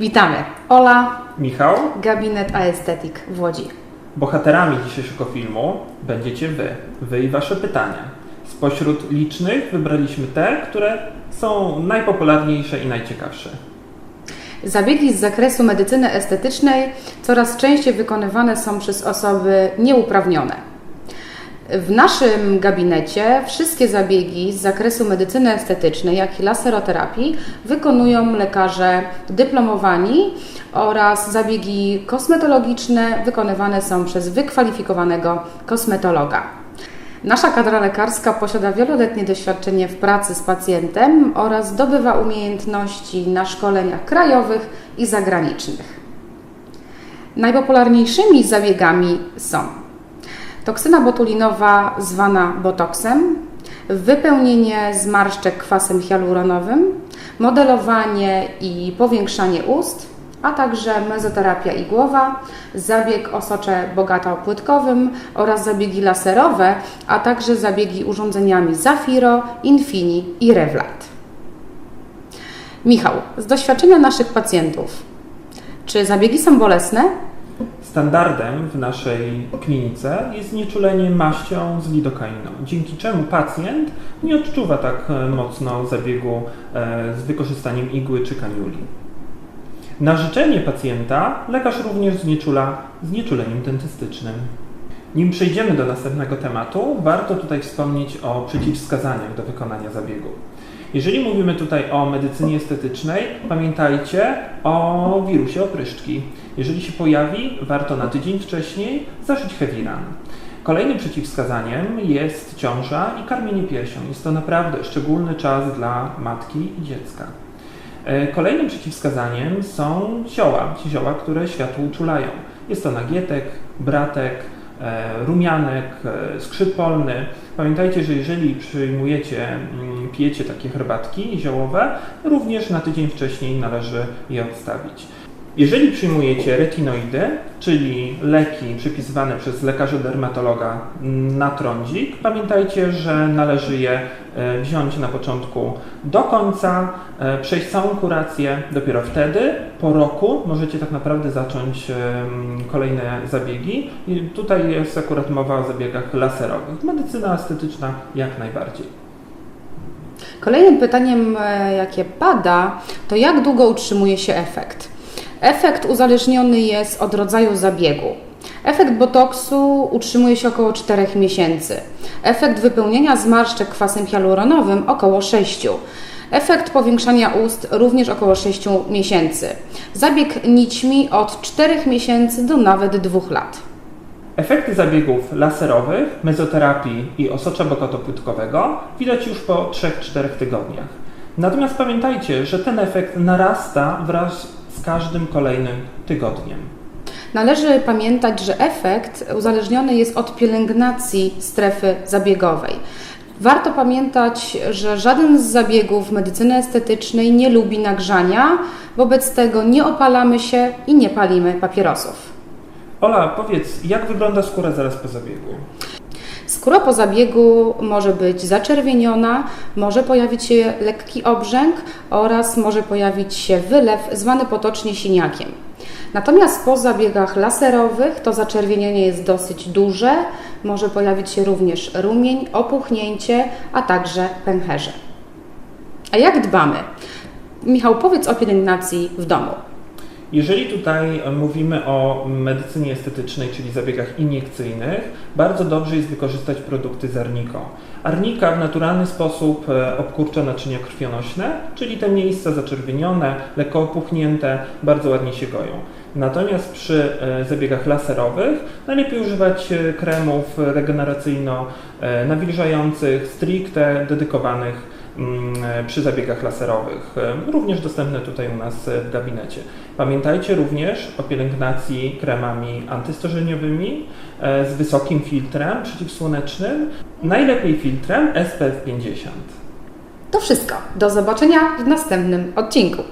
Witamy. Ola, Michał, gabinet Aesthetic w Łodzi. bohaterami dzisiejszego filmu będziecie Wy, Wy i Wasze pytania. Spośród licznych wybraliśmy te, które są najpopularniejsze i najciekawsze. Zabiegi z zakresu medycyny estetycznej coraz częściej wykonywane są przez osoby nieuprawnione. W naszym gabinecie wszystkie zabiegi z zakresu medycyny estetycznej, jak i laseroterapii, wykonują lekarze dyplomowani oraz zabiegi kosmetologiczne wykonywane są przez wykwalifikowanego kosmetologa. Nasza kadra lekarska posiada wieloletnie doświadczenie w pracy z pacjentem oraz zdobywa umiejętności na szkoleniach krajowych i zagranicznych. Najpopularniejszymi zabiegami są toksyna botulinowa zwana botoksem, wypełnienie zmarszczek kwasem hialuronowym, modelowanie i powiększanie ust, a także mezoterapia igłowa, zabieg osocze bogato-płytkowym oraz zabiegi laserowe, a także zabiegi urządzeniami Zafiro, Infini i Revlight. Michał, z doświadczenia naszych pacjentów, czy zabiegi są bolesne? Standardem w naszej klinice jest znieczulenie maścią z lidokainą, dzięki czemu pacjent nie odczuwa tak e, mocno zabiegu e, z wykorzystaniem igły czy kaniuli. Na życzenie pacjenta lekarz również znieczula znieczuleniem dentystycznym. Nim przejdziemy do następnego tematu, warto tutaj wspomnieć o przeciwwskazaniach do wykonania zabiegu. Jeżeli mówimy tutaj o medycynie estetycznej, pamiętajcie o wirusie opryszczki. Jeżeli się pojawi, warto na tydzień wcześniej zażyć Heviran. Kolejnym przeciwwskazaniem jest ciąża i karmienie piersią. Jest to naprawdę szczególny czas dla matki i dziecka. E, Kolejnym przeciwwskazaniem są zioła, zioła, które światło uczulają. Jest to nagietek, bratek, rumianek, e, skrzyp polny. Pamiętajcie, że jeżeli przyjmujecie, mm, pijecie takie herbatki ziołowe, również na tydzień wcześniej należy je odstawić. Jeżeli przyjmujecie retinoidy, czyli leki przypisywane przez lekarza dermatologa na trądzik, pamiętajcie, że należy je e, wziąć na początku do końca, e, przejść całą kurację. Dopiero wtedy, po roku, możecie tak naprawdę zacząć kolejne zabiegi. I tutaj jest akurat mowa o zabiegach laserowych. Medycyna estetyczna jak najbardziej. Kolejnym pytaniem, e, jakie pada, to jak długo utrzymuje się efekt? Efekt uzależniony jest od rodzaju zabiegu. Efekt botoksu utrzymuje się około 4 miesięcy. Efekt wypełnienia zmarszczek kwasem hialuronowym około 6. Efekt powiększania ust również około 6 miesięcy. Zabieg nićmi od 4 miesięcy do nawet 2 lat. Efekty zabiegów laserowych, mezoterapii i osocza bokotopłytkowego widać już po 3-4 tygodniach. Natomiast pamiętajcie, że ten efekt narasta wraz z każdym kolejnym tygodniem. Należy pamiętać, że efekt uzależniony jest od pielęgnacji strefy zabiegowej. Warto pamiętać, że żaden z zabiegów medycyny estetycznej nie lubi nagrzania, wobec tego nie opalamy się i nie palimy papierosów. Ola, powiedz, jak wygląda skóra zaraz po zabiegu? Skóra po zabiegu może być zaczerwieniona, może pojawić się lekki obrzęk oraz może pojawić się wylew zwany potocznie siniakiem. Natomiast po zabiegach laserowych to zaczerwienienie jest dosyć duże, może pojawić się również rumień, opuchnięcie, a także pęcherze. A jak dbamy? Michał, powiedz o pielęgnacji w domu. Jeżeli tutaj mówimy o medycynie estetycznej, czyli zabiegach iniekcyjnych, bardzo dobrze jest wykorzystać produkty z Arnico. Arnika w naturalny sposób e, obkurcza naczynia krwionośne, czyli te miejsca zaczerwienione, lekko opuchnięte, bardzo ładnie się goją. Natomiast przy e, zabiegach laserowych najlepiej używać e, kremów regeneracyjno-nawilżających, stricte dedykowanych przy zabiegach laserowych, e, również dostępne tutaj u nas e, w gabinecie. Pamiętajcie również o pielęgnacji kremami antystarzeniowymi e, z wysokim filtrem przeciwsłonecznym, najlepiej filtrem SPF 50. To wszystko. Do zobaczenia w następnym odcinku.